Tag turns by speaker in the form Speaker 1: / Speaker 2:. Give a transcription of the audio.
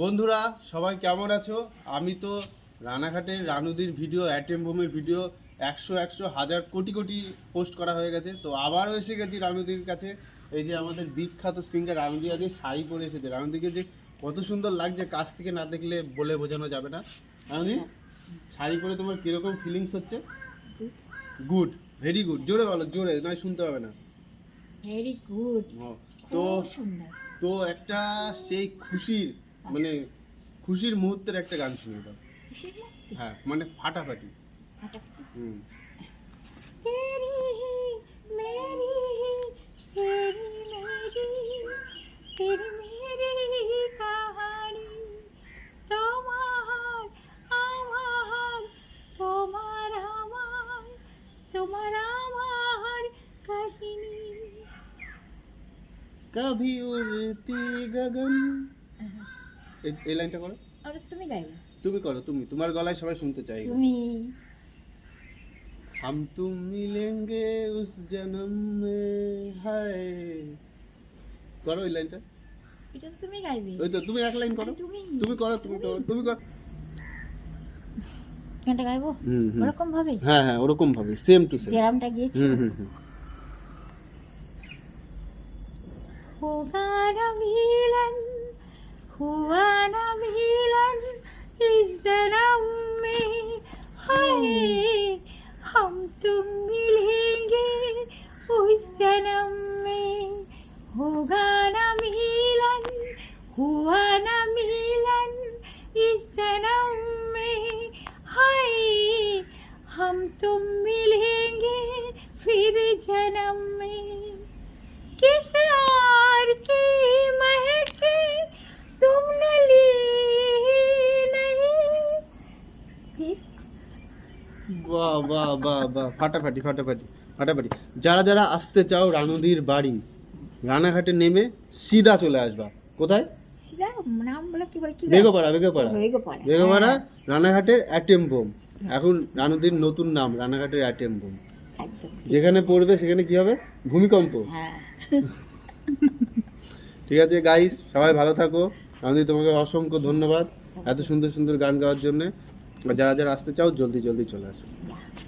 Speaker 1: বন্ধুরা সবাই কেমন আছো? আমি তো রানাঘাটের রানুদির ভিডিও অ্যাটেম বোমের ভিডিও একশো একশো হাজার কোটি কোটি পোস্ট করা হয়ে গেছে। তো আবারও এসে গেছি রানুদির কাছে। এই যে আমাদের বিখ্যাত সিঙ্গার রানুদি আজকে শাড়ি পরে এসেছে। রানুদিকে যে কত সুন্দর লাগছে কাছ থেকে না দেখলে বলে বোঝানো যাবে না। রানুদি শাড়ি পরে তোমার কীরকম ফিলিংস হচ্ছে? গুড ভেরি গুড জোরে বলো জোরে নয় শুনতে হবে না।
Speaker 2: ভেরি গুড
Speaker 1: তো তো একটা সেই খুশির মানে খুশির মুহূর্তের একটা গান শুনে দাও
Speaker 2: খুশির লাগছে?
Speaker 1: হ্যাঁ মানে ফাটাফাটি
Speaker 2: ফাটাফাটি।
Speaker 1: হুম
Speaker 2: तेरी ही मेरी
Speaker 1: এই- এই লাইনটা করো
Speaker 2: আর তুমি গাইবে
Speaker 1: তুমি করো তুমি তোমার গলায় সবাই শুনতে চাই
Speaker 2: তুমি
Speaker 1: हम तुम मिलेंगे उस जन्म में हाय করো ওই লাইনটা
Speaker 2: এটা তো তুমি গাইবে
Speaker 1: ওই তো তুমি এক লাইন করো
Speaker 2: আরে তুমি
Speaker 1: তুমি করো তুমি করো তুমি করো
Speaker 2: গানটা গাইবো
Speaker 1: হুম হুম
Speaker 2: ওরকম ভাবে
Speaker 1: হ্যাঁ হ্যাঁ ওরকম ভাবে সেম টু সেম
Speaker 2: গ্রামটা গিয়েছি
Speaker 1: হুম হুম হুম
Speaker 2: होगा न
Speaker 1: বাহ বাহ বাহ বাহ। ফাটাফাটি ফাটাফাটি ফাটাফাটি। যারা যারা আসতে চাও রানুদির বাড়ি রানাঘাটে নেমে সিধা চলে আসবা। কোথায়? বেগোপাড়া বেগোপাড়া।
Speaker 2: বেগোপাড়া হ্যাঁ,
Speaker 1: রানাঘাটের অ্যাটেম বোম। এখন রানুদির নতুন নাম রানাঘাটের অ্যাটেম বোম। যেখানে পড়বে সেখানে কি হবে? ভূমিকম্প।
Speaker 2: হ্যাঁ।
Speaker 1: ঠিক আছে গাইস সবাই ভালো থাকো। রানুদি তোমাকে অসংখ্য ধন্যবাদ। এত সুন্দর সুন্দর গান গাওয়ার জন্য। যারা যারা আসতে চাও জলদি জলদি চলে আসো।